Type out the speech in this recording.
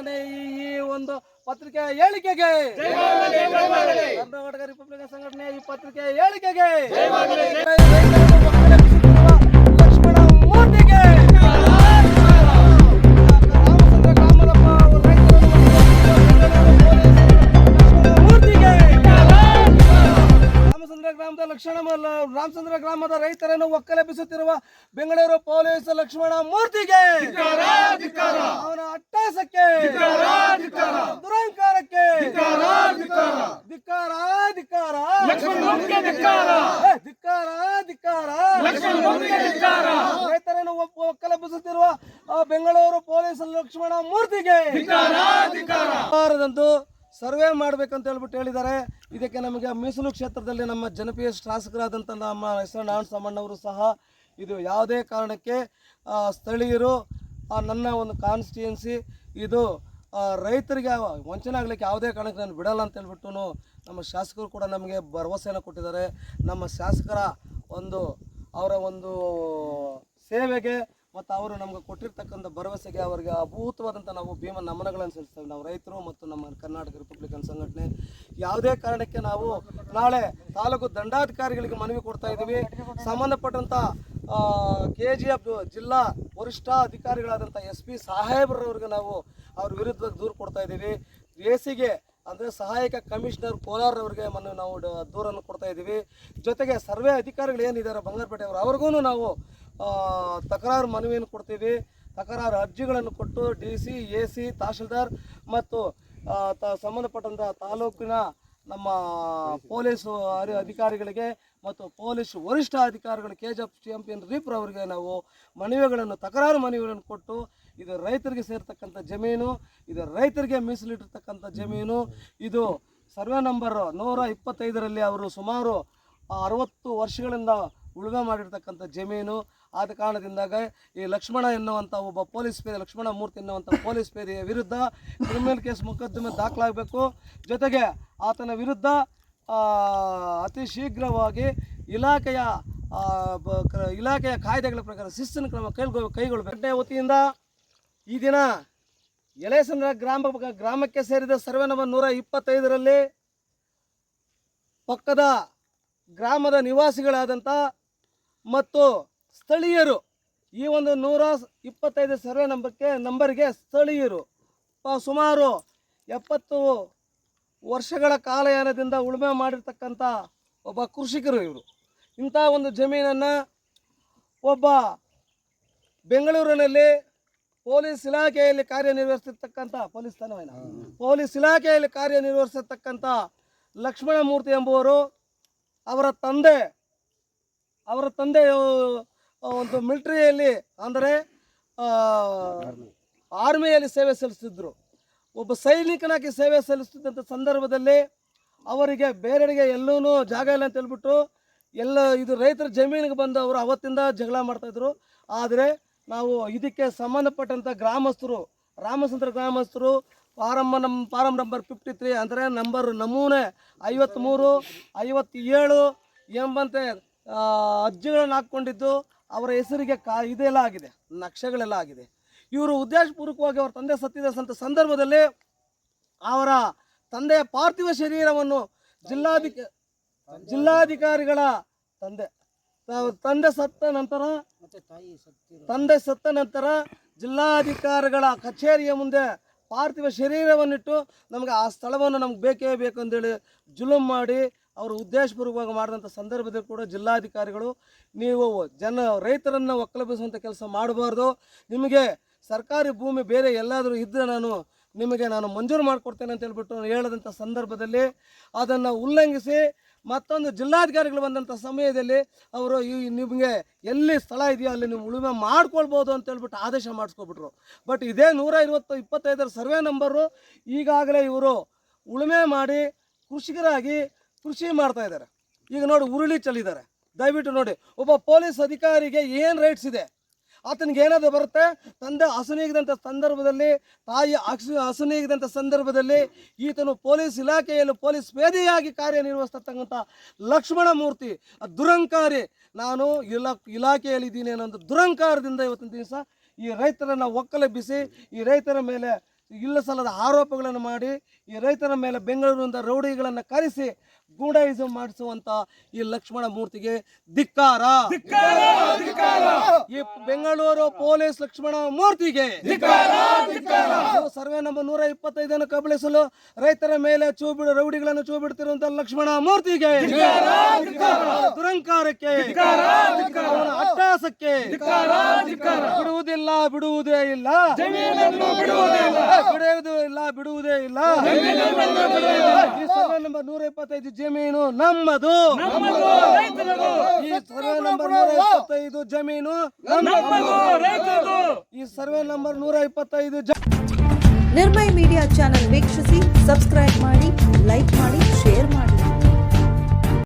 ಸಂಘಟನೆ ಈ ಈ ಒಂದು ಪತ್ರಿಕೆ ಹೇಳಿಕೆಗೆ. ಕರ್ನಾಟಕ ರಿಪಬ್ಲಿಕ್ ಸಂಘಟನೆ ಈ ಪತ್ರಿಕೆ ಹೇಳಿಕೆಗೆ. ರಾಮಚಂದ್ರ ಗ್ರಾಮದ ರೈತರನ್ನು ಒಕ್ಕಲೆಬ್ಬಿಸುತ್ತಿರುವ ಬೆಂಗಳೂರು ಪೊಲೀಸ್ ಲಕ್ಷ್ಮಣ ಮೂರ್ತಿಗೆ ಅವನ ಅಟ್ಟಾಸಕ್ಕೆ ದುರಂಕಾರಕ್ಕೆ ಧಿಕ್ಕಾರ. ಧಿಕ್ಕಾರ ಧಿಕ್ಕಾರ. ಧಿಕ್ಕಾರ ರೈತರನ್ನು ಒಕ್ಕಲೆಬ್ಬಿಸುತ್ತಿರುವ ಆ ಬೆಂಗಳೂರು ಪೊಲೀಸ್ ಲಕ್ಷ್ಮಣ ಮೂರ್ತಿಗೆ. ವಾರದಂದು ಸರ್ವೆ ಮಾಡಬೇಕಂತ ಹೇಳ್ಬಿಟ್ಟು ಹೇಳಿದ್ದಾರೆ. ಇದಕ್ಕೆ ನಮಗೆ ಮೀಸಲು ಕ್ಷೇತ್ರದಲ್ಲಿ ನಮ್ಮ ಜನಪ್ರಿಯ ಶಾಸಕರಾದಂಥ ನಮ್ಮ ಹೆಸರು ನಾರಾಯಣ ಸಾಮಣ್ಣವರು ಸಹ ಇದು ಯಾವುದೇ ಕಾರಣಕ್ಕೆ ಸ್ಥಳೀಯರು ನನ್ನ ಒಂದು ಕಾನ್ಸ್ಟಿಟ್ಯೂನ್ಸಿ ಇದು ರೈತರಿಗೆ ವಂಚನೆ ಆಗಲಿಕ್ಕೆ ಯಾವುದೇ ಕಾರಣಕ್ಕೆ ನಾನು ಬಿಡಲ್ಲ ಅಂತ ಹೇಳ್ಬಿಟ್ಟು ನಮ್ಮ ಶಾಸಕರು ಕೂಡ ನಮಗೆ ಭರವಸೆಯನ್ನು ಕೊಟ್ಟಿದ್ದಾರೆ. ನಮ್ಮ ಶಾಸಕರ ಒಂದು, ಅವರ ಒಂದು ಸೇವೆಗೆ ಮತ್ತು ಅವರು ನಮ್ಗೆ ಕೊಟ್ಟಿರ್ತಕ್ಕಂಥ ಭರವಸೆಗೆ ಅವರಿಗೆ ಅಭೂತವಾದಂಥ ನಾವು ಭೀಮ ನಮನಗಳನ್ನು ಸಲ್ಲಿಸ್ತೇವೆ ನಾವು ರೈತರು ಮತ್ತು ನಮ್ಮ ಕರ್ನಾಟಕ ರಿಪಬ್ಲಿಕನ್ ಸಂಘಟನೆ. ಯಾವುದೇ ಕಾರಣಕ್ಕೆ ನಾವು ನಾಳೆ ತಾಲೂಕು ದಂಡಾಧಿಕಾರಿಗಳಿಗೆ ಮನವಿ ಕೊಡ್ತಾ ಇದ್ದೀವಿ. ಸಂಬಂಧಪಟ್ಟಂಥ ಕೆ ಜಿ ಎಫ್ ಜಿಲ್ಲಾ ವರಿಷ್ಠ ಅಧಿಕಾರಿಗಳಾದಂಥ ಎಸ್ ಪಿ ಸಾಹೇಬ್ರವ್ರಿಗೆ ನಾವು ಅವ್ರ ವಿರುದ್ಧ ದೂರು ಕೊಡ್ತಾ ಇದ್ದೀವಿ. ಎಸಿಗೆ ಸಿಗೆ ಅಂದರೆ ಸಹಾಯಕ ಕಮಿಷನರ್ ಕೋಲಾರವ್ರಿಗೆ ಮನವಿ ನಾವು ದೂರನ್ನು ಕೊಡ್ತಾ ಇದ್ದೀವಿ. ಜೊತೆಗೆ ಸರ್ವೆ ಅಧಿಕಾರಿಗಳು ಏನಿದ್ದಾರೆ ಬಂಗಾರಪೇಟೆ ಅವರು ಅವ್ರಿಗೂ ನಾವು ತಕರಾರು ಮನವಿಯನ್ನು ಕೊಡ್ತೀವಿ. ತಕರಾರು ಅರ್ಜಿಗಳನ್ನು ಕೊಟ್ಟು D C, A C, tahsildar ಮತ್ತು ತ ಸಂಬಂಧಪಟ್ಟಂಥ ತಾಲೂಕಿನ ನಮ್ಮ ಪೊಲೀಸ್ ಅಧಿಕಾರಿಗಳಿಗೆ ಮತ್ತು ಪೊಲೀಸ್ ವರಿಷ್ಠ ಅಧಿಕಾರಿಗಳು K G F champion reaper ಅವರಿಗೆ ನಾವು ಮನವಿಗಳನ್ನು, ತಕರಾರು ಮನವಿಗಳನ್ನು ಕೊಟ್ಟು ಇದು ರೈತರಿಗೆ ಸೇರ್ತಕ್ಕಂಥ ಜಮೀನು, ಇದು ರೈತರಿಗೆ ಮೀಸಲಿಟ್ಟಿರ್ತಕ್ಕಂಥ ಜಮೀನು, ಇದು ಸರ್ವೆ ನಂಬರ್ ನೂರ ಇಪ್ಪತ್ತೈದರಲ್ಲಿ ಅವರು ಸುಮಾರು ಅರವತ್ತು ವರ್ಷಗಳಿಂದ ಉಳುಮೆ ಮಾಡಿರ್ತಕ್ಕಂಥ ಜಮೀನು ಆದ ಕಾರಣದಿಂದಾಗ ಈ ಲಕ್ಷ್ಮಣ ಎನ್ನುವಂಥ ಒಬ್ಬ ಪೊಲೀಸ್ ಪೇದೆ, ಲಕ್ಷ್ಮಣ ಮೂರ್ತಿ ಎನ್ನುವಂಥ ಪೊಲೀಸ್ ಪೇದೆಯ ವಿರುದ್ಧ ಕ್ರಿಮಿನಲ್ ಕೇಸ್ ಮೊಕದ್ದಮೆ ದಾಖಲಾಗಬೇಕು. ಜೊತೆಗೆ ಆತನ ವಿರುದ್ಧ ಅತಿ ಶೀಘ್ರವಾಗಿ ಇಲಾಖೆಯ ಇಲಾಖೆಯ ಕಾಯ್ದೆಗಳ ಪ್ರಕಾರ ಶಿಸ್ತಿನ ಕ್ರಮ ಕೈಗೊಳ್ಳ ಕೈಗೊಳ್ಳಬೇಕು ವತಿಯಿಂದ ಈ ದಿನ ಎಲೆಸಂದ್ರ ಗ್ರಾಮ, ಗ್ರಾಮಕ್ಕೆ ಸೇರಿದ ಸರ್ವೆ ನಂಬರ್ ನೂರ ಇಪ್ಪತ್ತೈದರಲ್ಲಿ ಪಕ್ಕದ ಗ್ರಾಮದ ನಿವಾಸಿಗಳಾದಂಥ ಮತ್ತು ಸ್ಥಳೀಯರು ಈ ಒಂದು ನೂರ ಇಪ್ಪತ್ತೈದು ಸರ್ವೆ ನಂಬರ್ಗೆ ನಂಬರ್ಗೆ ಸ್ಥಳೀಯರು ಸುಮಾರು ಎಪ್ಪತ್ತು ವರ್ಷಗಳ ಕಾಲಯಾನದಿಂದ ಉಳುಮೆ ಮಾಡಿರ್ತಕ್ಕಂಥ ಒಬ್ಬ ಕೃಷಿಕರು ಇವರು. ಇಂಥ ಒಂದು ಜಮೀನನ್ನು ಒಬ್ಬ ಬೆಂಗಳೂರಿನಲ್ಲಿ ಪೊಲೀಸ್ ಇಲಾಖೆಯಲ್ಲಿ ಕಾರ್ಯನಿರ್ವಹಿಸಿರ್ತಕ್ಕಂಥ ಪೊಲೀಸ್ ತನವೇನ ಪೊಲೀಸ್ ಇಲಾಖೆಯಲ್ಲಿ ಕಾರ್ಯನಿರ್ವಹಿಸಿರ್ತಕ್ಕಂಥ ಲಕ್ಷ್ಮಣಮೂರ್ತಿ ಎಂಬುವರು ಅವರ ತಂದೆ ಅವರ ತಂದೆ ಒಂದು ಮಿಲಿಟರಿಯಲ್ಲಿ ಅಂದರೆ ಆರ್ಮಿಯಲ್ಲಿ ಸೇವೆ ಸಲ್ಲಿಸ್ತಿದ್ರು ಒಬ್ಬ ಸೈನಿಕನಾಗಿ ಸೇವೆ ಸಲ್ಲಿಸ್ತಿದ್ದಂಥ ಸಂದರ್ಭದಲ್ಲಿ ಅವರಿಗೆ ಬೇರೆಡೆಗೆ ಎಲ್ಲೂ ಜಾಗ ಇಲ್ಲ ಅಂತ ಹೇಳ್ಬಿಟ್ಟು ಎಲ್ಲ ಇದು ರೈತರ ಜಮೀನಿಗೆ ಬಂದು ಅವರು ಅವತ್ತಿಂದ ಜಗಳ ಮಾಡ್ತಾಯಿದ್ರು ಆದರೆ ನಾವು ಇದಕ್ಕೆ ಸಂಬಂಧಪಟ್ಟಂಥ ಗ್ರಾಮಸ್ಥರು, ರಾಮಚಂದ್ರ ಗ್ರಾಮಸ್ಥರು ಫಾರಂ ನಮ್ಮ ಫಾರಂ ನಂಬರ್ ಫಿಫ್ಟಿ ತ್ರೀ ಅಂದರೆ ನಂಬರ್ ನಮೂನೆ ಐವತ್ತ್ಮೂರು ಐವತ್ತೇಳು ಎಂಬಂತೆ ಆ, ಅರ್ಜಿಗಳನ್ನು ಹಾಕ್ಕೊಂಡಿದ್ದು ಅವರ ಹೆಸರಿಗೆ ಕಾ ಇದೆಲ್ಲ ಆಗಿದೆ ನಕ್ಷೆಗಳೆಲ್ಲ ಆಗಿದೆ. ಇವರು ಉದ್ದೇಶಪೂರ್ವಕವಾಗಿ ಅವರ ತಂದೆ ಸತ್ತಿದ ಸಂತ ಸಂದರ್ಭದಲ್ಲಿ ಅವರ ತಂದೆಯ ಪಾರ್ಥಿವ ಶರೀರವನ್ನು ಜಿಲ್ಲಾಧಿಕ ಜಿಲ್ಲಾಧಿಕಾರಿಗಳ ತಂದೆ ತಂದೆ ಸತ್ತ ನಂತರ ತಂದೆ ಸತ್ತ ನಂತರ ಜಿಲ್ಲಾಧಿಕಾರಿಗಳ ಕಚೇರಿಯ ಮುಂದೆ ಪಾರ್ಥಿವ ಶರೀರವನ್ನಿಟ್ಟು ನಮಗೆ ಆ ಸ್ಥಳವನ್ನು ನಮ್ಗೆ ಬೇಕೇ ಬೇಕು ಜುಲುಮ್ ಮಾಡಿ ಅವರು ಉದ್ದೇಶಪೂರ್ವಕವಾಗಿ ಮಾಡಿದಂಥ ಸಂದರ್ಭದಲ್ಲಿ ಕೂಡ ಜಿಲ್ಲಾಧಿಕಾರಿಗಳು, ನೀವು ಜನ ರೈತರನ್ನು ಒಕ್ಕಲಬಿಸುವಂಥ ಕೆಲಸ ಮಾಡಬಾರ್ದು. ನಿಮಗೆ ಸರ್ಕಾರಿ ಭೂಮಿ ಬೇರೆ ಎಲ್ಲಾದರೂ ಇದ್ದರೆ ನಾನು ನಿಮಗೆ ನಾನು ಮಂಜೂರು ಮಾಡಿಕೊಡ್ತೇನೆ ಅಂತ ಹೇಳ್ಬಿಟ್ಟು ಹೇಳಿದಂಥ ಸಂದರ್ಭದಲ್ಲಿ ಅದನ್ನು ಉಲ್ಲಂಘಿಸಿ ಮತ್ತೊಂದು ಜಿಲ್ಲಾಧಿಕಾರಿಗಳು ಬಂದಂಥ ಸಮಯದಲ್ಲಿ ಅವರು ಈ ನಿಮಗೆ ಎಲ್ಲಿ ಸ್ಥಳ ಇದೆಯೋ ಅಲ್ಲಿ ನೀವು ಉಳುಮೆ ಮಾಡ್ಕೊಳ್ಬೋದು ಅಂತ ಹೇಳ್ಬಿಟ್ಟು ಆದೇಶ ಮಾಡಿಸ್ಕೊಬಿಟ್ರು. ಬಟ್ ಇದೇ ನೂರ ಐವತ್ತು ಇಪ್ಪತ್ತೈದರ ಸರ್ವೆ ನಂಬರು ಈಗಾಗಲೇ ಇವರು ಉಳುಮೆ ಮಾಡಿ ಕೃಷಿಕರಾಗಿ ಕೃಷಿ ಮಾಡ್ತಾ ಇದ್ದಾರೆ. ಈಗ ನೋಡಿ ಉರುಳಿ ಚೆಲ್ಲಿದ್ದಾರೆ. ದಯವಿಟ್ಟು ನೋಡಿ, ಒಬ್ಬ ಪೊಲೀಸ್ ಅಧಿಕಾರಿಗೆ ಏನು ರೈಟ್ಸ್ ಇದೆ? ಆತನಿಗೆ ಏನಾದರೂ ಬರುತ್ತೆ? ತಂದೆ ಹಸುನೀಗಿದಂಥ ಸಂದರ್ಭದಲ್ಲಿ, ತಾಯಿ ಹಸು ಹಸುನೀಗಿದಂಥ ಸಂದರ್ಭದಲ್ಲಿ ಈತನು ಪೊಲೀಸ್ ಇಲಾಖೆಯಲ್ಲಿ ಪೊಲೀಸ್ ವೇದಿಯಾಗಿ ಕಾರ್ಯನಿರ್ವಹಿಸ್ತಕ್ಕಂಥ ಲಕ್ಷ್ಮಣ ಮೂರ್ತಿ ದುರಂಕಾರಿ. ನಾನು ಇಲಾ ಇಲಾಖೆಯಲ್ಲಿ ಇದ್ದೀನಿ ಅನ್ನೋ ದುರಂಕಾರದಿಂದ ಇವತ್ತಿನ ದಿವಸ ಈ ರೈತರನ್ನು ಒಕ್ಕಲೆಬ್ಬಿಸಿ, ಈ ರೈತರ ಮೇಲೆ ಇಲ್ಲ ಸಲ್ಲದ ಆರೋಪಗಳನ್ನು ಮಾಡಿ, ಈ ರೈತರ ಮೇಲೆ ಬೆಂಗಳೂರಿನಿಂದ ರೌಡಿಗಳನ್ನು ಕರೆಸಿ ಗೂಂಡಾಯಿಸಂ ಮಾಡಿಸುವಂತ ಈ ಲಕ್ಷ್ಮಣ ಮೂರ್ತಿಗೆ ಧಿಕ್ಕಾರ. ಈ ಬೆಂಗಳೂರು ಪೊಲೀಸ್ ಲಕ್ಷ್ಮಣ ಮೂರ್ತಿಗೆ ಸರ್ವೆ ನಂಬರ್ ನೂರ ಇಪ್ಪತ್ತೈದನ್ನು ಕಬಳಿಸಲು ರೈತರ ಮೇಲೆ ಚೂ ಬಿಡು ರೌಡಿಗಳನ್ನು ಚೂ ಬಿಡ್ತಿರುವಂತ ಲಕ್ಷ್ಮಣ ಮೂರ್ತಿಗೆ ದುರಂಕಾರಕ್ಕೆ ಅಟ್ಟಾಸಕ್ಕೆ ಬಿಡುವುದಿಲ್ಲ ಬಿಡುವುದೇ ಇಲ್ಲ. ಬಿಡುವುದೇ ಇಲ್ಲ. ಬಿಡುವುದೇ ಇಲ್ಲ. ಈ ಸರ್ವೆ ನಂಬರ್ ನೂರ ಇಪ್ಪತ್ತೈದು ಜಮೀನು ನಮ್ಮದು. ಈ ಸರ್ವೆ ನಂಬರ್ ನೂರ ಇಪ್ಪತ್ತೈದು ಜಮೀನು ನಮ್ಮದು. ಈ ಸರ್ವೆ ನಂಬರ್ ನೂರ ಇಪ್ಪತ್ತೈದು ನಿರ್ಮಯ ಮೀಡಿಯಾ ಚಾನೆಲ್ ವೀಕ್ಷಿಸಿ ಸಬ್ಸ್ಕ್ರೈಬ್ ಮಾಡಿ ಲೈಕ್ ಮಾಡಿ.